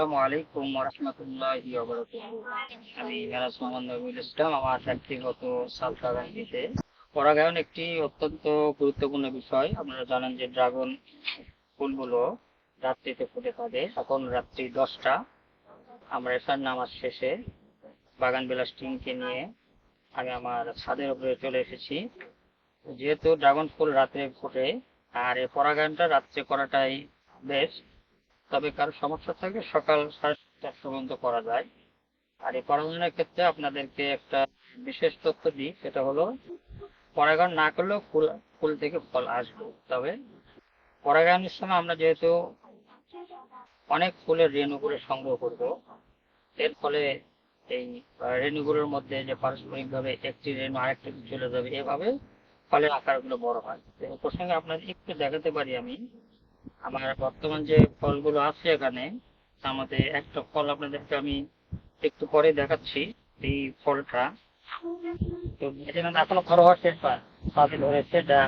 আসসালামু আলাইকুম রহমতুল্লাহি আমি মেরাজ মোহাম্মদ নবীল আমার ব্যক্তিগত সাত বাগানটিতে পরাগায়ন একটি অত্যন্ত গুরুত্বপূর্ণ বিষয়। আপনারা জানেন যে ড্রাগন ফুলগুলো রাত্রিতে ফুটে থাকে। এখন রাত্রি দশটা। আমরা এসার নামাজ শেষে বাগান বিলাস টিমকে নিয়ে আমি আমার ছাদের উপরে চলে এসেছি। যেহেতু ড্রাগন ফুল রাত্রে ফোটে, আর এই পরাগায়নটা রাত্রে করাটাই বেস্ট তবে কারও সমস্যা থাকে সকাল সাড়ে সাতটা পর্যন্ত করা যায়। আর এই পরাগায়নের ক্ষেত্রে আপনাদেরকে একটা বিশেষ তথ্য দিই, সেটা হলো পরাগায়ন না করলেও ফুল ফুল থেকে ফল আসবে। তবে পরাগায়নের সময় আমরা যেহেতু অনেক ফুলের রেণুগুলো সংগ্রহ করব, এর ফলে এই রেণুগুলোর মধ্যে যে পারস্পরিকভাবে একটি রেণু আরেকটি চলে যাবে, এভাবে ফলের আকারগুলো বড় হয়। এই প্রসঙ্গে আপনাদের একটু দেখাতে পারি আমি। আমার বর্তমান যে ফলগুলো আছে এখানে, তার মধ্যে একটা ফল আপনাদেরকে আমি একটু পরে দেখাচ্ছি, এই ফলটা। তো এটা কিন্তু এখনও বড় হওয়ার শেষ সাথে ধরেছে, এটা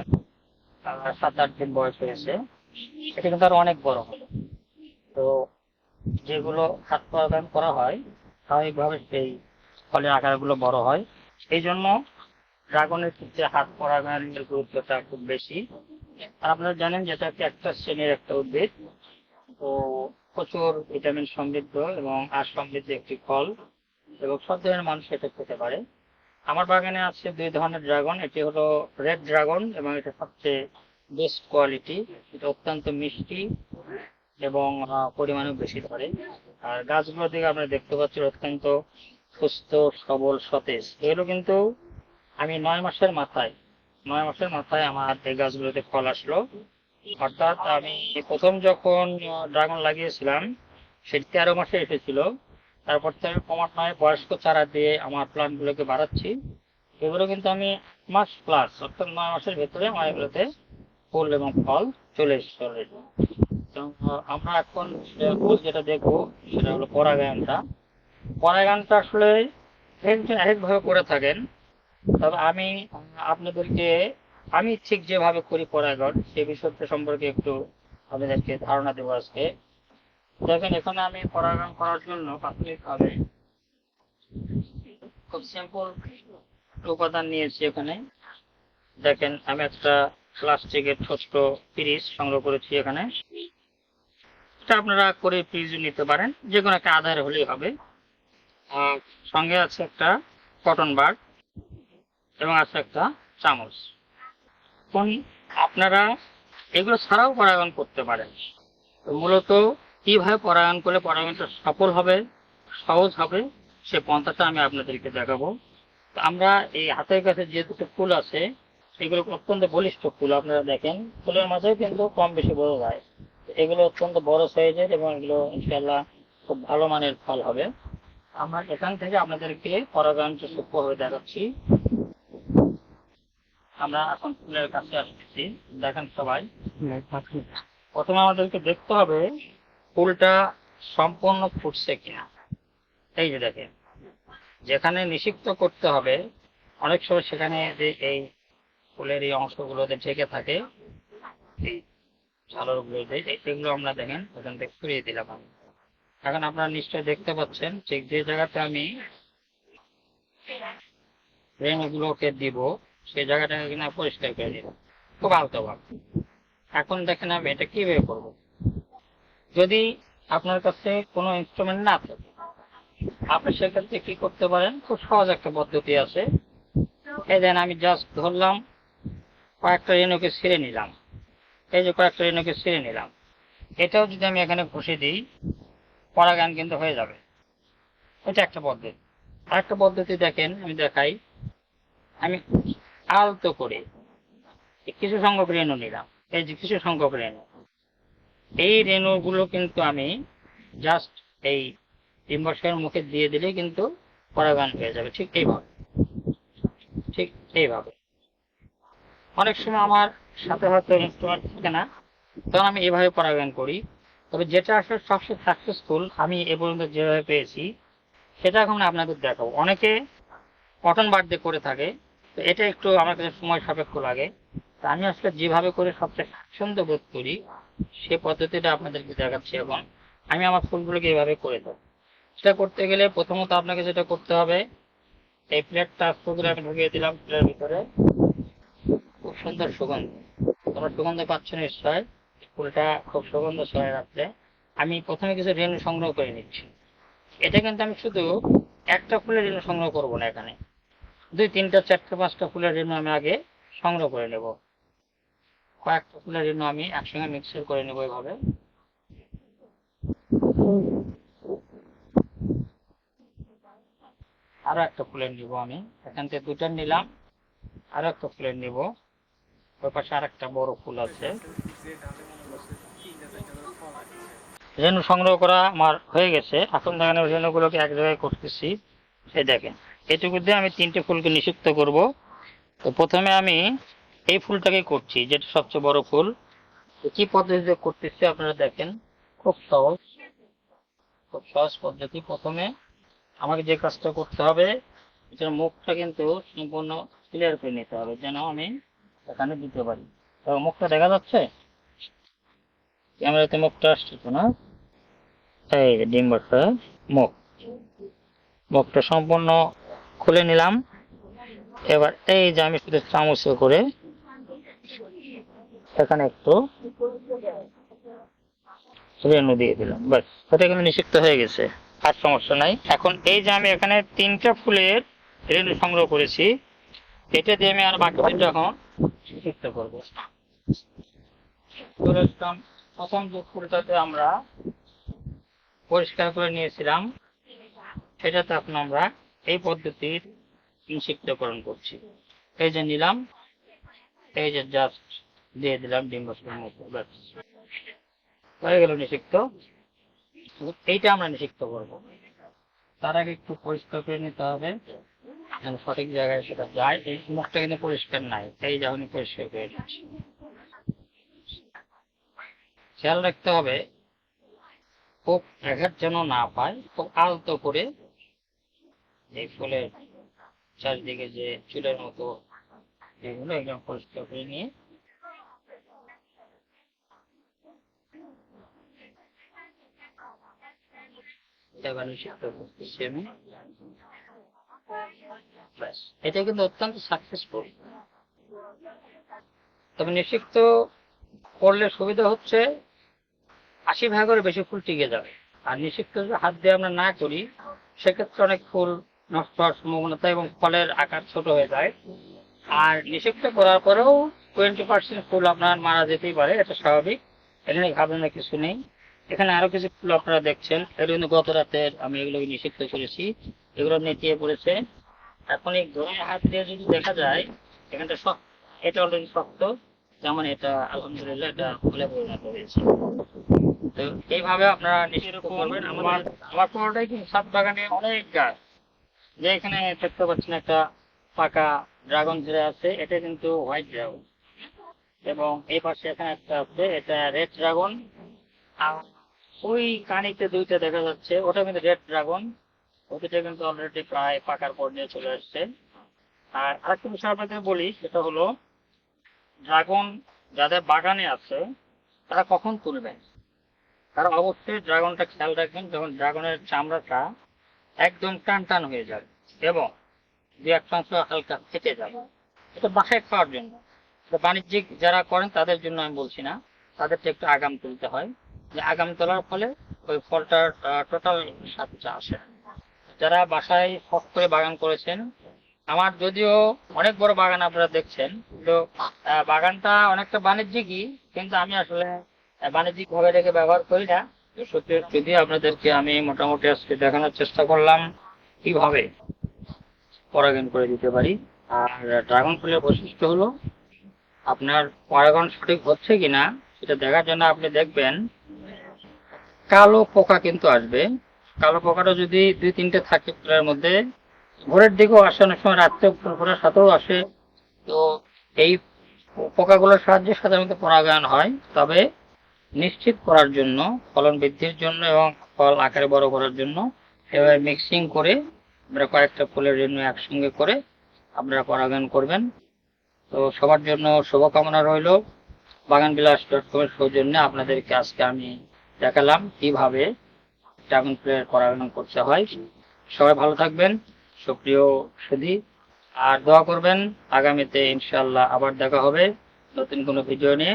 সাত আট দিন বয়স হয়েছে। এটা কিন্তু আরও অনেক বড় হলো তো যেগুলো হাত প্রদান করা হয়, স্বাভাবিকভাবে সেই ফলের আকারগুলো বড় হয়। এই জন্য ড্রাগনের ক্ষেত্রে হাত পরাগায়নের গুরুত্বটা খুব বেশি। আপনারা জানেন যেটা একটা শ্রেণির একটা উদ্ভিদ। তো প্রচুর ভিটামিন সমৃদ্ধ এবং আশ সমৃদ্ধ একটি ফল এবং সব ধরনের মানুষ এটা খেতে পারে। আমার বাগানে আছে দুই ধরনের ড্রাগন, এটি হলো রেড ড্রাগন এবং এটা সবচেয়ে বেস্ট কোয়ালিটি। এটা অত্যন্ত মিষ্টি এবং পরিমাণেও বেশি ধরে। আর গাছগুলো দিকে আপনারা দেখতে পাচ্ছেন অত্যন্ত সুস্থ, সবল, সতেজ। এগুলো কিন্তু আমি নয় মাসের মাথায় নয় মাসের মাথায় আমার এই গাছগুলোতে ফল আসলো। অর্থাৎ আমি প্রথম যখন ড্রাগন লাগিয়েছিলাম, সেটি তেরো মাসে এসেছিল। তারপর থেকে ক্রমান্বয়ে বয়স্ক চারা দিয়ে আমার প্লান্ট গুলোকে বাড়াচ্ছি। এগুলো কিন্তু আমি মাস প্লাস অর্থাৎ নয় মাসের ভেতরে আমার এগুলোতে ফুল এবং ফল চলে এসেছে আমরা এখন যেটা দেখব, সেটা হলো পরাগায়নটা। পরাগায়নটা আসলে একজন একভাবে করে থাকেন। তবে আমি, আপনাদেরকে, আমি ঠিক যেভাবে করি পরাগায়ন সে বিষয়টা সম্পর্কে একটু আপনাদেরকে ধারণা দেবো আজকে। দেখেন, এখানে আমি পরাগায়ন করার জন্য প্রাথমিকভাবে খুব সিম্পল উপাদান নিয়েছি এখানে। দেখেন, আমি একটা প্লাস্টিকের ছোট্ট পিরিচ সংগ্রহ করেছি এখানে। এটা আপনারা করে পিরিচ নিতে পারেন যে কোনো একটা আধার হলেই হবে। আর সঙ্গে আছে একটা কটন বার এবং আছে একটা চামচ। এখন আপনারা এগুলো ছাড়াও পরাগায়ন করতে পারেন। মূলত কীভাবে পরাগায়ন করলে পরাগায়নটা সফল হবে, সহজ হবে, সে পন্থাটা আমি আপনাদেরকে দেখাবো। আমরা এই হাতের কাছে যে দুটো ফুল আছে এগুলো অত্যন্ত বলিষ্ঠ ফুল, আপনারা দেখেন। ফুলের মাঝেও কিন্তু কম বেশি যায়। তো এগুলো অত্যন্ত বড় সাইজের এবং এগুলো ইনশাল্লাহ খুব ভালো মানের ফল হবে। আমরা এখান থেকে আপনাদেরকে পরাগায়নটা সূক্ষ্মভাবে দেখাচ্ছি। আমরা এখন ফুলের কাছে আসতেছি দেখেন সবাই। প্রথমে আমাদেরকে দেখতে হবে ফুলটা সম্পূর্ণ ফুটছে কিনা। এই যে দেখেন যেখানে নিষিক্ত করতে হবে অনেক সময় সেখানে যে এই ফুলের এই অংশগুলোতে ঢেকে থাকে এগুলো আমরা দেখেন ওখান থেকে সরিয়ে দিলাম আমি। এখন আপনারা নিশ্চয়ই দেখতে পাচ্ছেন ঠিক যে জায়গাতে আমি রেণুগুলোকে দিব সেই জায়গাটাকে কিনা পরিষ্কার করে দিলাম খুব আলতোভাবে এখন দেখেন আমি এটা কীভাবে করব? যদি আপনার কাছে কোনো ইনস্ট্রুমেন্ট না থাকে, আপনি সেক্ষেত্রে কি করতে পারেন? খুব সহজ একটা পদ্ধতি আছে। এই দেন আমি জাস্ট ধরলাম, কয়েকটা রেণুকে ছিঁড়ে নিলাম। এই যে কয়েকটা রেণুকে ছিঁড়ে নিলাম। এটাও যদি আমি এখানে ঘষে দিই পরাগান কিন্তু হয়ে যাবে। এটা একটা পদ্ধতি। আরেকটা পদ্ধতি দেখেন, আমি দেখাই। আমি আলতো করে। কিছু সংখ্যক রেণু নিলাম। এই যে কিছু সংখ্যক রেণু। এই রেণুগুলো কিন্তু আমি জাস্ট এই ডিম্বাশয়ের মুখে দিয়ে দিলে কিন্তু পরাগান হয়ে যাবে। ঠিক এইভাবে। ঠিক এইভাবে। অনেক সময় আমার সাথে হয়তো ইনস্ট্রুমেন্ট থাকে না, তখন আমি এভাবে পরাগায়ন করি। তবে যেটা আসলে সবচেয়ে সাকসেসফুল আমি এ পর্যন্ত যেভাবে পেয়েছি, সেটা এখন আপনাদের দেখাবো। অনেকে কটন বার দিয়ে করে থাকে তো এটা একটু আমার কাছে সময় সাপেক্ষ লাগে। তা আমি আসলে যেভাবে করে সবচেয়ে স্বাচ্ছন্দ্য বোধ করি, সে পদ্ধতিটা আপনাদেরকে দেখাচ্ছি এখন আমি আমার ফুলগুলোকে এইভাবে করে দেবো। সেটা করতে গেলে প্রথমত আপনাকে যেটা করতে হবে, এই প্লেটটা করে আমি ঢুকিয়ে দিলাম প্লেটের ভিতরে। খুব সুন্দর সুগন্ধ। তোমরা সুগন্ধ পাচ্ছ নিশ্চয়, ফুলটা খুব সুগন্ধ ছড়ায় রাখলে আমি প্রথমে কিছু রেণু সংগ্রহ করে নিচ্ছি। এটা কিন্তু আমি শুধু একটা ফুলের রেণু সংগ্রহ করব না এখানে। দুই, তিনটা, চারটে, পাঁচটা ফুলের রেণু আমি আগে সংগ্রহ করে নেব। কয়েকটা ফুলের রেণু আমি একসঙ্গে মিক্সার করে নেব এভাবে। আরও একটা ফুলের নিব আমি। এখান থেকে দুটা নিলাম, আরও একটা ফুলের নিব। ওই পাশে আর একটা বড় ফুল আছে। রেণু সংগ্রহ করা আমার হয়ে গেছে। এখন দেখেন রেণুগুলোকে এক জায়গায় করতেছি। এই দেখেন। এটুকু দিয়ে আমি তিনটে ফুলকে নিষিক্ত করব। তো প্রথমে আমি এই ফুলটাকে করছি, যেটা সবচেয়ে বড় ফুল। কি পদ্ধতিতে করতেছি আপনারা দেখেন, খুব সহজ। খুব সহজ পদ্ধতি। প্রথমে আমাকে যে কাজটা করতে হবে, এটার মুখটা কিন্তু সম্পূর্ণ ক্লিয়ার করে নিতে হবে, যেন আমি এখানে দিতে পারি। তো মুখটা দেখা যাচ্ছে? ক্যামেরাতে মুখটা আসছে তো না? এই ডিম্বারটা মুখ। মুখটা সম্পূর্ণ খুলে নিলাম। এবার এই যে আমি শুধু চামচে করে এখানে একটু রেণু দিয়ে দিলাম। বাস এটা কিন্তু নিষিক্ত হয়ে গেছে, আর সমস্যা নাই। এখন এই যে আমি এখানে তিনটা ফুলের রেণু সংগ্রহ করেছি, এটা দিয়ে আমি আর বাকি এখন নিষিক্ত করব। প্রথম যে ফুলটাতে আমরা পরিষ্কার করে নিয়েছিলাম, সেটাতে এখন আমরা এই পদ্ধতির নিষিক্তকরণ করছি। এই যে নিলাম, এই যে জাস্ট দিয়ে দিলাম ডিম্বাশয়ের মতো গেল নিষিক্ত। এইটা আমরা নিষিক্ত করব। তার আগে একটু পরিষ্কার করে নিতে হবে, যেন সঠিক জায়গায় সেটা যায়। এই মুখটা কিন্তু পরিষ্কার নাই, এই যখনই পরিষ্কার করে নিচ্ছি। খেয়াল রাখতে হবে খুব আঘাত যেন না পায়, খুব আলতো করে এই ফুলের চারিদিকে যে চুলের মতো এগুলো একদম পরিষ্কার করে নিয়ে এটা কিন্তু অত্যন্ত সাকসেসফুল তবে নিষিক্ত করলে সুবিধা হচ্ছে আশি ভাগের বেশি ফুল টিকে যাবে। আর নিষিক্ত হাত দিয়ে আমরা না করি, সেক্ষেত্রে অনেক ফুল নষ্ট হওয়ার সম্ভাবনা এবং ফলের আকার ছোট হয়ে যায়। আর নিষিক্ত করার পরেও টোয়েন্টি পার্সেন্ট ফুল আপনার মারা যেতেই পারে এটা স্বাভাবিক। এখানে ঘাবড়ানোর কিছু নেই। এখানে আরও কিছু ফুল আপনারা দেখছেন। এগুলো কিন্তু গত রাতের আমি এগুলো নিষিক্ত করেছি। এগুলো নেতিয়ে পড়েছে। এখন এই ধরে হাত দিয়ে যদি দেখা যায় এখানটা শক্ত এটা অলরেডি শক্ত। যেমন এটা আলহামদুলিল্লাহ এটা ফুলে পরিণত হয়েছে। তো এইভাবে আপনারা নিশ্চিত করবেন। আমার আমার পুরোটাই কিন্তু ছাদ বাগানে অনেক গাছ। যে এখানে দেখতে পাচ্ছেন একটা পাকা ড্রাগন ধরে আছে, এটা কিন্তু হোয়াইট ড্রাগন। এবং এই পাশে এখানে একটা আছে, এটা রেড ড্রাগন। আর ওই কানিতে দুইটা দেখা যাচ্ছে, ওটা কিন্তু রেড ড্রাগন। ওটা কিন্তু অলরেডি প্রায় পাকার পর্যায়ে চলে আসছে। আর আরেকটা বিষয় আপনাদের বলি, সেটা হলো ড্রাগন যাদের বাগানে আছে, তারা কখন তুলবেন? তারা অবশ্যই ড্রাগনটা খেয়াল রাখবেন, যখন ড্রাগনের চামড়াটা একদম টান টান হয়ে যাবে এবং দু এক অংশ হালকা ফেটে যাবে। এটা বাসায় খাওয়ার জন্য। বাণিজ্যিক যারা করেন, তাদের জন্য আমি বলছি না। তাদেরকে একটু আগাম তুলতে হয়। যে আগাম তোলার ফলে ওই ফলটার টোটাল স্বাদটা আসে যারা বাসায় শখ করে বাগান করেছেন, আমার যদিও অনেক বড় বাগান আপনারা দেখছেন তো বাগানটা অনেকটা বাণিজ্যিকই, কিন্তু আমি আসলে বাণিজ্যিক ভাবে এটাকে ব্যবহার করি না। সত্যি যদি আপনাদেরকে আমি মোটামুটি আজকে দেখানোর চেষ্টা করলাম, কীভাবে পরাগায়ন করে দিতে পারি। আর ড্রাগন ফুলের বৈশিষ্ট্য হলো, আপনার পরাগন সঠিক হচ্ছে কিনা, সেটা দেখার জন্য আপনি দেখবেন, কালো পোকা কিন্তু আসবে। কালো পোকাটা যদি দুই তিনটে থাকে ফুলের মধ্যে, ভোরের দিকেও আসে, অনেক সময় রাত্রে ফুল সাথেও আসে। তো এই পোকাগুলোর সাহায্যে সাধারণত পরাগায়ন হয়। তবে নিশ্চিত করার জন্য, ফলন বৃদ্ধির জন্য এবং ফল আকারে বড় করার জন্য এভাবে মিক্সিং করে আমরা কয়েকটা ফুলের জন্য একসঙ্গে করে আপনারা পরাগায়ন করবেন। তো সবার জন্য শুভকামনা রইল। বাগান বিলাস ডট কমের সৌজন্যে আপনাদেরকে আজকে আমি দেখালাম কীভাবে ড্রাগন ফুলের পরাগায়ন করতে হয়। সবাই ভালো থাকবেন। সুপ্রিয় সুধী, আর দোয়া করবেন। আগামীতে ইনশাল্লাহ আবার দেখা হবে। নতুন কোনো ভিডিও নিয়ে।